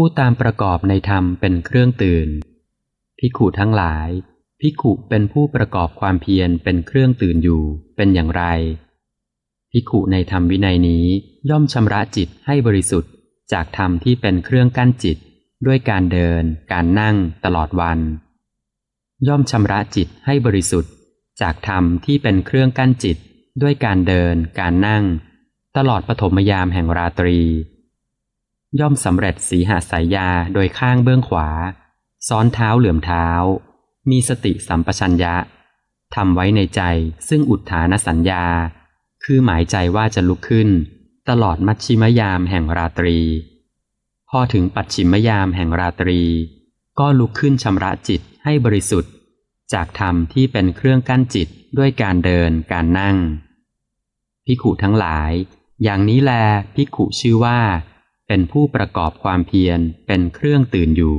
ผู้ตามประกอบในธรรมเป็นเครื่องตื่นภิขุทั้งหลายภิขุเป็นผู้ประกอบความเพียรเป็นเครื่องตื่นอยู่ เป็นอย่างไรภิขุในธรรมวินัยนี้ย่อมชำระจิตให้บริสุทธิ์ จากธรรมที่เป็นเครื่องกั้นจิต ด้วยการเดิน การนั่ง ตลอดวัน ย่อมชำระจิตให้บริสุทธิ์ จากธรรมที่เป็นเครื่องกั้นจิต ด้วยการเดิน การนั่ง ตลอดปฐมยามแห่งราตรี ย่อมสำเร็จสีหาสายยาโดยข้างเบื้องขวา ซ้อนเท้าเหลื่อมเท้า มีสติสัมปชัญญะทำไว้ในใจซึ่งอุทธานสัญญา คือหมายใจว่าจะลุกขึ้น ตลอดมัชชิมยามแห่งราตรี พอถึงปัจฉิมยามแห่งราตรี ก็ลุกขึ้นชำระจิตให้บริสุทธิ์ จากธรรมที่เป็นเครื่องกั้นจิตด้วยการเดินการนั่ง พิขุทั้งหลาย อย่างนี้แลพิขุชื่อว่า เป็นผู้ประกอบความเพียรเป็นเครื่องตื่นอยู่